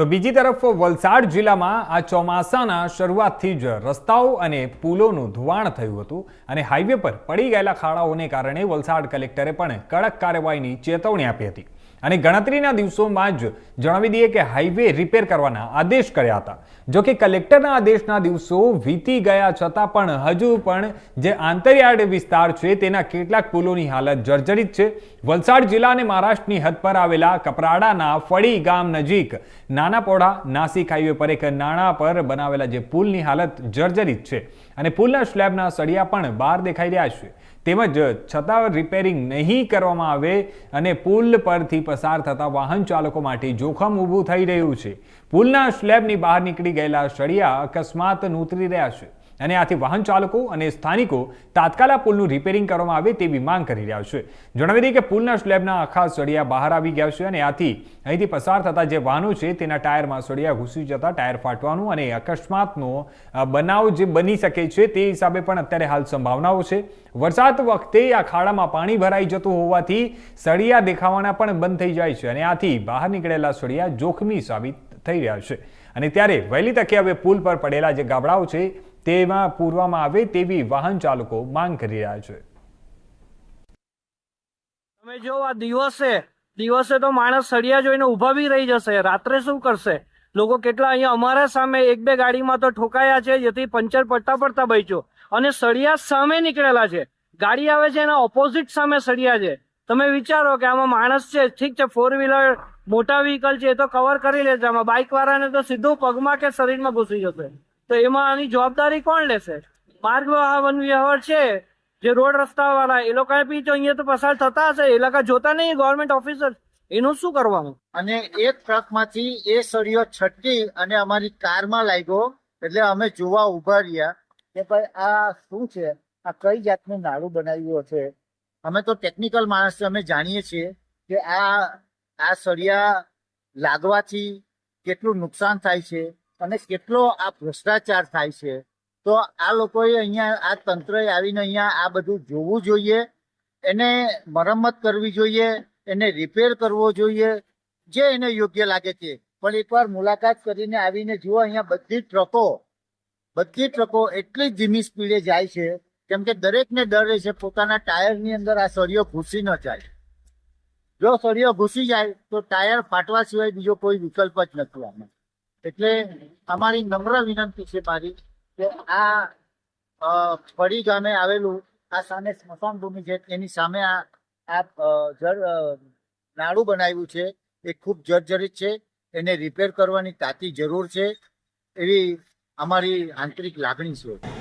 તો બીજી તરફ વલસાડ જિલ્લામાં આ ચોમાસાના શરૂઆતથી જ રસ્તાઓ અને પુલોનું ધોવાણ થયું હતું અને હાઈવે પર પડી ગયેલા ખાડાઓને કારણે વલસાડ કલેક્ટરે પણ કડક કાર્યવાહીની ચેતવણી આપી હતી. અને ગણતરીના દિવસોમાં જ જણાવી દઈએ કે હાઈવે રિપેર કરવાના આદેશ કર્યા હતા. જો કે કલેક્ટરના આદેશના દિવસો વીતી ગયા છતાં પણ હજુ પણ જે આંતરિયાળ વિસ્તાર છે તેના કેટલાક પુલોની હાલત જર્જરિત છે. વલસાડ જિલ્લા અને મહારાષ્ટ્રની હદ પર આવેલા કપરાડાના ફળી ગામ નજીક નાના પોડા નાસિક હાઈવે પર એક નાણાં પર બનાવેલા જે પુલની હાલત જર્જરિત છે અને પુલના સ્લેબના સળિયા પણ બહાર દેખાઈ રહ્યા છે. તેમજ છતાં રિપેરિંગ નહીં કરવામાં આવે અને પુલ પરથી પસાર થતા વાહન ચાલકો માટે જોખમ ઊભું થઈ રહ્યું છે. પુલના સ્લેબની બહાર નીકળી ગયેલા સળિયા અકસ્માત નૂતરી રહ્યા છે. અને આથી વાહન ચાલકો અને સ્થાનિકો તાત્કાલ આ પુલનું રિપેરિંગ કરવામાં આવે તેવી માંગ કરી રહ્યા છે. જણાવી દઈએ કે પુલના સ્લેબના આખા સળિયા બહાર આવી ગયા છે અને આથી અહીંથી પસાર થતા જે વાહનો છે તેના ટાયરમાં સળિયા ઘૂસી જતા ટાયર ફાટવાનું અને અકસ્માતનો બનાવ જે બની શકે છે તે હિસાબે પણ અત્યારે હાલ સંભાવનાઓ છે. વરસાદ વખતે આ ખાડામાં પાણી ભરાઈ જતું હોવાથી સળિયા દેખાવાના પણ બંધ થઈ જાય છે અને આથી બહાર નીકળેલા સળિયા જોખમી સાબિત થઈ રહ્યા છે. અને ત્યારે વહેલી તકે હવે પુલ પર પડેલા જે ગાબડાઓ છે તેમાં પૂરવામાં આવે તેવી વાહન ચાલકો માંગ કરી રહ્યા છે. તમે જો આ દિવસે દિવસે તો માણસ સળિયા જોઈને ઊભા બી રહી જશે. રાત્રે શું કરશે? લોકો કેટલા અહીંયા અમારા સામે એક બે ગાડીમાં તો ઠોકાયા છે, જેથી પંચર પડતા પડતા બચ્યો. અને સળિયા સામે નીકળેલા છે. ગાડી આવે છે એના ઓપોઝિટ સામે સળિયા છે. તમે વિચારો કે આમાં માણસ છે, ઠીક છે ફોર વ્હીલર મોટા વ્હીકલ છે, એ તો કવર કરી લેશે. આમાં બાઇક વાળાને તો સીધું પગમાં કે શરીરમાં ઘૂસી જશે? તો એમાં આની જવાબદારી કોણ લેશે? માર્ગ વન વ્યવહાર છે જે રોડ રસ્તા વાળા એ લોકો બી તો અહીંયા તો પસાર થતા હશે એ લોકો જોતા નહીં ગવર્મેન્ટ ઓફિસર એનું શું કરવાનું? અને એક ટ્રકમાંથી એ સળિયો છટકી અને અમારી કારમાં લાગ્યો એટલે અમે જોવા ઊભા રહ્યા કે ભાઈ આ શું છે? આ કઈ જાતનું નાળું બનાવ્યું હશે અમે તો ટેકનિકલ માણસ છે, અમે જાણીએ છીએ કે આ આ સળિયા લાગવાથી કેટલું નુકસાન થાય છે. અને કેટલો આ ભ્રષ્ટાચાર થાય છે, તો આ લોકોએ અહીંયા, આ તંત્રએ આવીને અહીંયા આ બધું જોવું જોઈએ, એને મરમ્મત કરવી જોઈએ, એને રિપેર કરવો જોઈએ, જે એને યોગ્ય લાગે છે. પણ એકવાર મુલાકાત કરીને આવીને જુઓ, અહીંયા બધી ટ્રકો બધી ટ્રકો એટલી ધીમી સ્પીડે જાય છે, કેમ કે દરેકને ડર રહે છે પોતાના ટાયરની અંદર આ સળિયો ઘૂસી ન જાય. જો સળિયો ઘૂસી જાય, તો ટાયર ફાટવા સિવાય બીજો કોઈ વિકલ્પ જ નથી આમાં. એટલે અમારી નમ્ર વિનંતી છે મારી કે આ પડી ગામે આવેલું, આ સામે સ્મશાન ભૂમિ છે એની સામે આ આ જળ નાળું બનાવ્યું છે, એ ખૂબ જર્જરિત છે, એને રિપેર કરવાની તાતી જરૂર છે, એવી અમારી આંતરિક લાગણી છે.